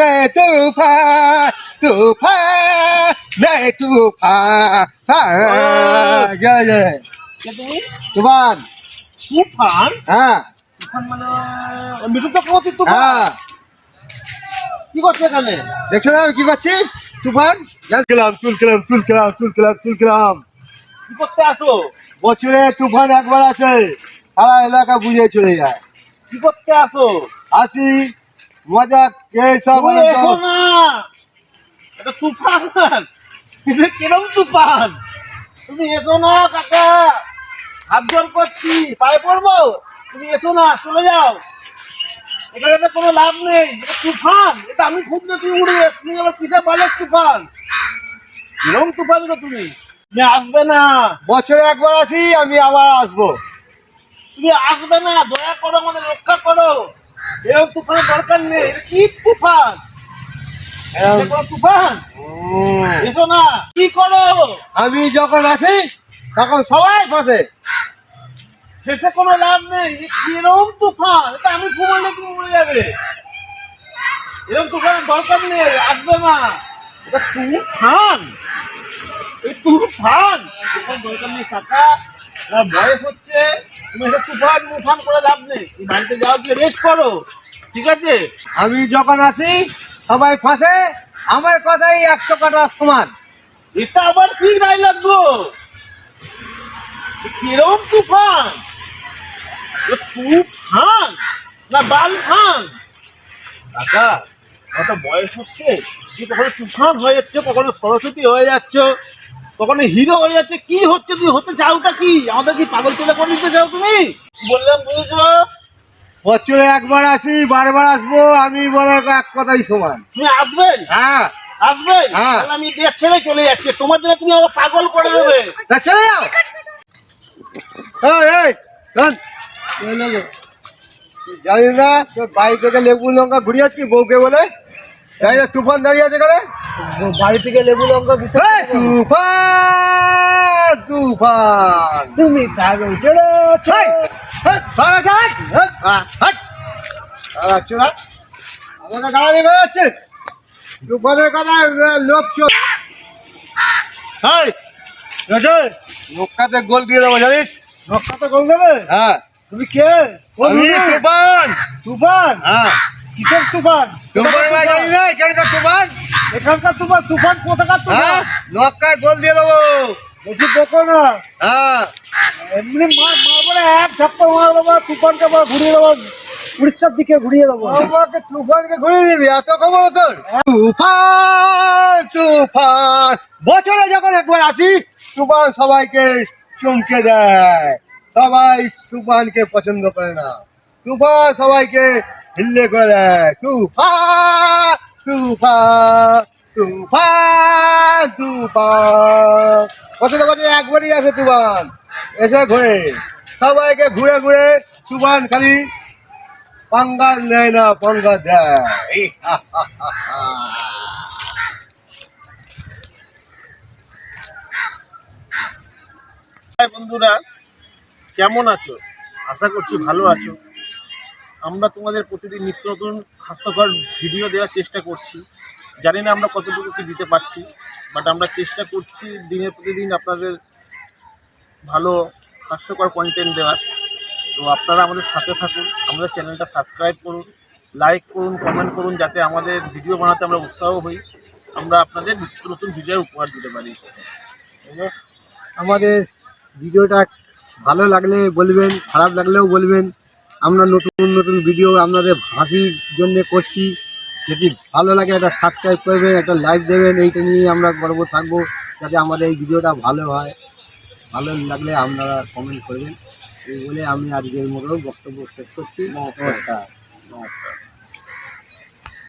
রে তুফান তুফান রে তুফান। জয় জয় তুফান। তুফান? হ্যাঁ। তুফান মানে মিঠু চক্রবর্তী তুফান? হ্যাঁ। কি করছ এখানে? দেখছ না আমি কি করছি? তুফান? তুলছিলাম তুলছিলাম তুলছিলাম তুলছিলাম কি করতে আসো? বছরে তুফান একবার আছে সারা এলাকা বুঝে চলে যায়। কি করতে আসো? আসি। মজা কে সব এটা তুফান। কিরম তুফান? তুমি এসো না কাকা। হাত জোর করছি পায়ে পড়ব? তুমি এসো না চলে যাও। এখানে তো কোনো লাভ নেই। এটা তুফান। এটা আমি খুঁজলে তুমি উড়ে তুমি আবার কিসে বলে তুফান? কিরম তুফান গো তুমি? তুমি আসবে না। বছরে একবার আসি আমি আবার আসব। তুমি আসবে না। দয়া করো আমাদের রক্ষা করো। এরকম তুফানের দরকার নেই কি তুফান? তুফান? এসো না। কি করো? আমি যখন আসি তখন সবাই ফাঁসে শেষে কোনো লাভ নেই। এ কিরম তুফান? এটা আমি ঘুমালে তুমি উড়ে যাবে? এরকম তুফানের দরকার নেই আসবে না। এটা তুফান? এই তুফান? দরকার নেই কাকা। বয়স তুমি তুফান করে লাভ নেই। তুমি বাড়িতে রেস্ট করো। ঠিক আছে? আমি যখন আসি সবাই ফাঁসে, আমার কথাই একশো কাটার সমান। এটা আবার কি ডাইলগ গো? এ কিরম তুফান? তুফান না বাল খান কাকা কত বয়স হচ্ছে? কি কখনো তুফান হয়ে যাচ্ছে, কখনো সরস্বতী হয়ে যাচ্ছ? কখনো হিরো হয়ে যাচ্ছে কি হচ্ছে তুই হতে চাওটা কি? আমাদের কি পাগল তুলে করে নিতে চাও তুমি? বললাম বুঝছ? বছরে একবার আসি বারবার আসব আমি বলে এক কথাই সমান। তুমি আসবে? হ্যাঁ। আসবে? হ্যাঁ। আমি দেশ ছেড়ে চলে যাচ্ছি তোমার জন্য তুমি আমাকে পাগল করে দেবে। চলে যাও। এই, শোন। জানি না তোর বাড়ি থেকে লেবু লঙ্কা ঘুরে যাচ্ছি বউকে বলে? তাই না তুফান দাঁড়িয়ে আছে কেন বাড়ি থেকে লেবু লঙ্কা এই, তুফান তুফান। তুমি পাগল চলো মুখটাতে গোল দিয়ে দেবো জানিস? নকশাটা গোল দেবে? হ্যাঁ। তুমি কে? তুফান। তুফান? হ্যাঁ। কিসের তুফান? এখানকার তুফান? এখানকার তুফান তুফান কোথাকার হ্যাঁ? তুফান নক্কায় গোল দিয়ে দেবো। বেশি দেখো না। হ্যাঁ। এমনি মার মারবো এক ঝাপ্পা মার দেবো তুফানকে আবার ঘুরিয়ে দেবো উড়িষ্যার দিকে ঘুরিয়ে দেবো। আমাকে তুফানকে ঘুরিয়ে দিবি এত খবর তোর? তুফান তুফান। বছরে যখন একবার আসি তুফান সবাইকে চমকে দেয়। সবাই তুফানকে পছন্দ করে না। তুফান সবাইকে হিল্লে করে দেয়, তুফান তুফান তুফান তুফান। বছরে বছরে একবারই আসে তুফান। এসে ঘুরে। সবাইকে ঘুরে ঘুরে তুফান খালি পাঙ্গা নেয় না পাঙ্গা দেয়। বন্ধুরা, কেমন আছো? আশা করছি ভালো আছো। আমরা তোমাদের প্রতিদিন নিত্য নতুন হাস্যকর ভিডিও দেওয়ার চেষ্টা করছি। জানি না আমরা কতটুকু কি দিতে পারছি বাট আমরা চেষ্টা করছি দিনের প্রতিদিন আপনাদের ভালো হাস্যকর কন্টেন্ট দেওয়ার। তো আপনারা আমাদের সাথে থাকুন, আমাদের চ্যানেলটা সাবস্ক্রাইব করুন লাইক করুন কমেন্ট করুন, যাতে আমাদের ভিডিও বানাতে আমরা উৎসাহ হই। আমরা আপনাদের নিত্য নতুন ভিডিও উপহার দিতে পারি। আমাদের ভিডিওটা ভালো লাগলে বলবেন, খারাপ লাগলেও বলবেন। আমরা নতুন নতুন ভিডিও আপনাদের হাসির জন্য করছি। যদি ভালো লাগে একটা সাবস্ক্রাইব করবেন একটা লাইক দেবেন এইটা নিয়ে আমরা গর্ব থাকব যাতে আমাদের এই ভিডিওটা ভালো হয়। ভালো লাগলে আপনারা কমেন্ট করবেন। এই বলে আমি আজকের মতো বক্তব্য শেষ করছি। নমস্কার। নমস্কার। নমস্কার।